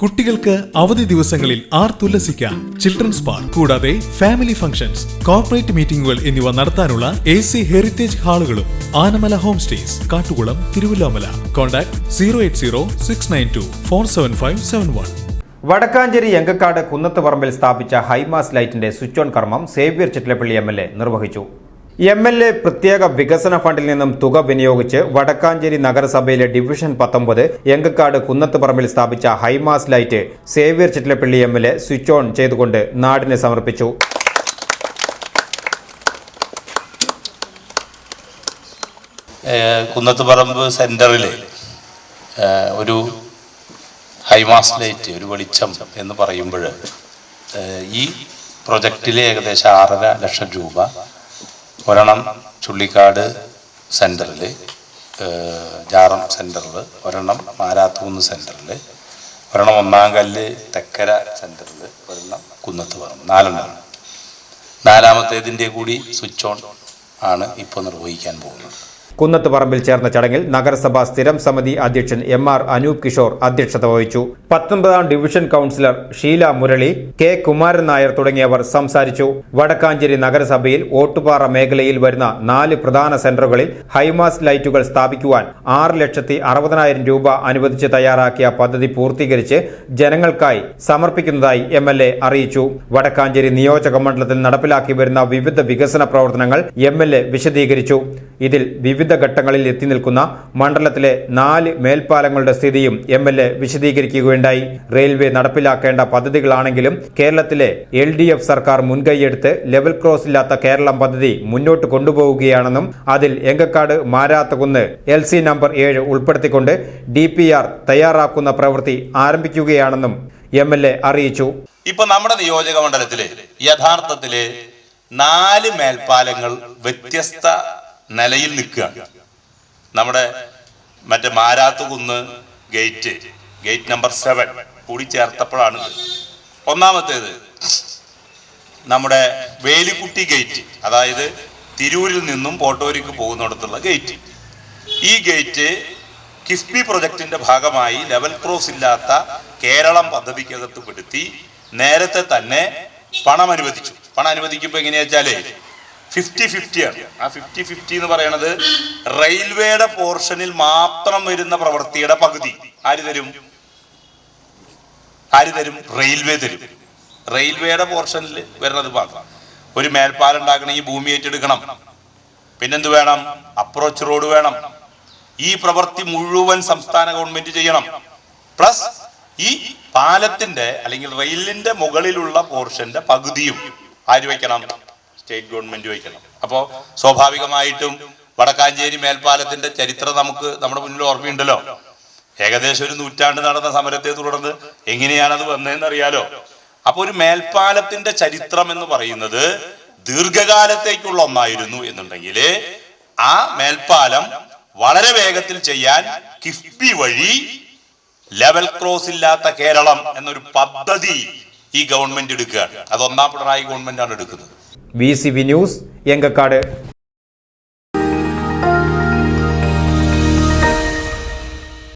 കുട്ടികൾക്ക് അവധി ദിവസങ്ങളിൽ ആർ തുല്ലസിക്കാം. ചിൽഡ്രൻസ് പാർക്ക് കൂടാതെ ഫാമിലി ഫംഗ്ഷൻസ് കോർപ്പറേറ്റ് മീറ്റിംഗുകൾ എന്നിവ നടത്താനുള്ള A C heritage ഹാളുകളും Anamala home stays Kattukulam Thiruvilwamala. Contact zero eight zero six nine two four seven five seven one Vadakkanchery Engakkad കുന്നത്ത് പറമ്പിൽ സ്ഥാപിച്ച ഹൈമാസ് ലൈറ്റിന്റെ സ്വിച്ച് ഓൺ കർമ്മം Xavier Chittilappilly M L A നിർവഹിച്ചു. M L A പ്രത്യേക വികസന ഫണ്ടിൽ നിന്നും തുക വിനിയോഗിച്ച് വടക്കാഞ്ചേരി നഗരസഭയിലെ ഡിവിഷൻ പത്തൊമ്പത് എങ്കക്കാട് കുന്നത്തുപറമ്പിൽ സ്ഥാപിച്ച high mast light Xavier Chittilappally M L A switch on ചെയ്തുകൊണ്ട് നാടിന് സമർപ്പിച്ചു. കുന്നത്തുപറമ്പ് സെന്ററിൽ ഒരു ഹൈമാസ് ലൈറ്റ് ഒരു വെളിച്ചം എന്ന് പറയുമ്പോൾ ഈ പ്രൊജക്റ്റിലെ ഏകദേശം ആറര ലക്ഷം രൂപ ഒരെണ്ണം ചുള്ളിക്കാട് സെന്ററിൽ ജാറം സെന്ററിൽ ഒരെണ്ണം മാരാത്തൂന്ന് സെന്ററിൽ ഒരെണ്ണം ഒന്നാം കല്ല് തെക്കര സെന്ററിൽ ഒരെണ്ണം കുന്നത്ത് പറമ്പ് നാലെണ്ണം. നാലാമത്തേതിന്റെ കൂടി സ്വിച്ച് ഓൺ ആണ് ഇപ്പോൾ നിർവഹിക്കാൻ പോകുന്നത്. കുന്നത്ത് പറമ്പിൽ ചേർന്ന ചടങ്ങിൽ നഗരസഭാ സ്ഥിരം സമിതി അധ്യക്ഷൻ എം ആർ അനൂപ് കിഷോർ അധ്യക്ഷത വഹിച്ചു. പത്തൊമ്പതാം division councillor Sheela Murali K Kumaran Nair തുടങ്ങിയവർ സംസാരിച്ചു. വടക്കാഞ്ചേരി നഗരസഭയിൽ ഓട്ടുപാറ മേഖലയിൽ വരുന്ന നാല് പ്രധാന സെന്ററുകളിൽ ഹൈമാസ് ലൈറ്റുകൾ സ്ഥാപിക്കുവാൻ ആറ് ലക്ഷത്തി അറുപതിനായിരം രൂപ അനുവദിച്ച് തയ്യാറാക്കിയ പദ്ധതി പൂർത്തീകരിച്ച് ജനങ്ങൾക്കായി സമർപ്പിക്കുന്നതായി എം എൽ എ അറിയിച്ചു. വടക്കാഞ്ചേരി നിയോജക മണ്ഡലത്തിൽ നടപ്പിലാക്കി വരുന്ന വിവിധ വികസന പ്രവർത്തനങ്ങൾ എം എൽ എ വിശദീകരിച്ചു. ഇതിൽ വിവിധ ഘട്ടങ്ങളിൽ എത്തി നിൽക്കുന്ന മണ്ഡലത്തിലെ നാല് മേൽപ്പാലങ്ങളുടെ സ്ഥിതിയും എം എൽ എ വിശദീകരിക്കുകയുണ്ടായി. റെയിൽവേ നടപ്പിലാക്കേണ്ട പദ്ധതികളാണെങ്കിലും കേരളത്തിലെ എൽ ഡി എഫ് സർക്കാർ മുൻകൈയെടുത്ത് ലെവൽ ക്രോസ് ഇല്ലാത്ത കേരളം പദ്ധതി മുന്നോട്ട് കൊണ്ടുപോവുകയാണെന്നും അതിൽ Engakkad Marathakunnu L C number ഏഴ് ഉൾപ്പെടുത്തിക്കൊണ്ട് ഡി പി ആർ തയ്യാറാക്കുന്ന പ്രവൃത്തി ആരംഭിക്കുകയാണെന്നും എം എൽ എ അറിയിച്ചു. ഇപ്പൊ നമ്മുടെ നിയോജക മണ്ഡലത്തിൽ യഥാർത്ഥത്തിൽ നാല് മേൽപ്പാലങ്ങൾ വ്യത്യസ്ത നിലയിൽ നിൽക്കുകയാണ് നമ്മുടെ മറ്റേ Marathukunnu gate gate number seven കൂടി ചേർത്തപ്പോഴാണ്. ഒന്നാമത്തേത് നമ്മുടെ വേലിക്കുട്ടി ഗേറ്റ് അതായത് തിരൂരിൽ നിന്നും പോട്ടോരിക്ക് പോകുന്നിടത്തുള്ള ഗേറ്റ്. ഈ ഗേറ്റ് കിഫ്ബി പ്രൊജക്ടിന്റെ ഭാഗമായി ലെവൽ ക്രോസ് ഇല്ലാത്ത കേരളം പദ്ധതിക്കകത്ത് പെടുത്തി നേരത്തെ തന്നെ പണം അനുവദിച്ചു പണം അനുവദിക്കുമ്പോൾ എങ്ങനെയാ വെച്ചാലേ ഫിഫ്റ്റി ഫിഫ്റ്റിയാണ് ആ ഫിഫ്റ്റി ഫിഫ്റ്റി എന്ന് പറയുന്നത് റെയിൽവേയുടെ പോർഷനിൽ മാത്രം വരുന്ന പ്രവൃത്തിയുടെ പകുതി. ആര് തരും? ആര് തരും? റെയിൽവേ തരും. റെയിൽവേയുടെ പോർഷനിൽ വരുന്നത് മാത്രം. ഒരു മേൽപ്പാലം ഉണ്ടാക്കണമെങ്കിൽ ഭൂമി ഏറ്റെടുക്കണം. പിന്നെന്ത് വേണം? അപ്രോച്ച് റോഡ് വേണം. ഈ പ്രവൃത്തി മുഴുവൻ സംസ്ഥാന ഗവൺമെന്റ് ചെയ്യണം. പ്ലസ് ഈ പാലത്തിന്റെ അല്ലെങ്കിൽ റെയിലിന്റെ മുകളിലുള്ള പോർഷന്റെ പകുതിയും ആര് വയ്ക്കണം? സ്റ്റേറ്റ് ഗവൺമെന്റ് വയ്ക്കണം അപ്പോൾ സ്വാഭാവികമായിട്ടും വടക്കാഞ്ചേരി മേൽപ്പാലത്തിന്റെ ചരിത്രം നമുക്ക് നമ്മുടെ മുന്നിൽ ഓർമ്മയുണ്ടല്ലോ. ഏകദേശം ഒരു നൂറ്റാണ്ട് നടന്ന സമരത്തെ തുടർന്ന് എങ്ങനെയാണത് വന്നതെന്ന് അറിയാലോ അപ്പോൾ ഒരു മേൽപ്പാലത്തിന്റെ ചരിത്രം എന്ന് പറയുന്നത് ദീർഘകാലത്തേക്കുള്ള ഒന്നായിരുന്നു എന്നുണ്ടെങ്കിൽ ആ മേൽപ്പാലം വളരെ വേഗത്തിൽ ചെയ്യാൻ കിഫ്ബി വഴി ലെവൽ ക്രോസ് ഇല്ലാത്ത കേരളം എന്നൊരു പദ്ധതി ഈ ഗവൺമെന്റ് എടുക്കുകയാണ്. അത് ഒന്നാം പിണറായി ഗവൺമെന്റ് ആണ് എടുക്കുന്നത്. V C V news Engakkad